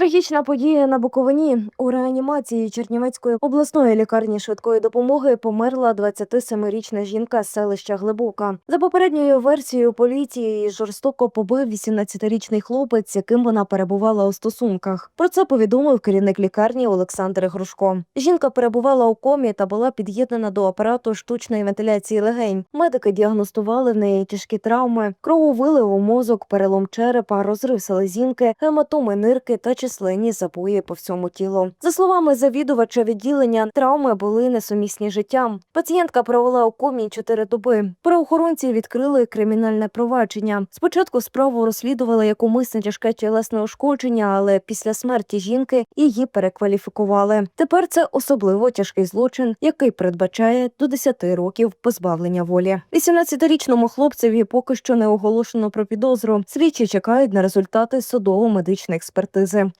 Трагічна подія на Буковині. У реанімації Чернівецької обласної лікарні швидкої допомоги померла 27-річна жінка з селища Глибока. За попередньою версією поліції жорстоко побив 18-річний хлопець, з яким вона перебувала у стосунках. Про це повідомив керівник лікарні Олександр Грушко. Жінка перебувала у комі та була під'єднана до апарату штучної вентиляції легень. Медики діагностували в неї тяжкі травми, крововилив у мозок, перелом черепа, розрив селезінки, гематоми нирки та численні запої по всьому тілу. За словами завідувача відділення, травми були несумісні життям. Пацієнтка провела у комі чотири доби. Правоохоронці відкрили кримінальне провадження. Спочатку справу розслідували як умисне тяжке тілесне ушкодження, але після смерті жінки її перекваліфікували. Тепер це особливо тяжкий злочин, який передбачає до 10 років позбавлення волі. 18-річному хлопцеві поки що не оголошено про підозру. Слідчі чекають на результати судово-медичної експертизи.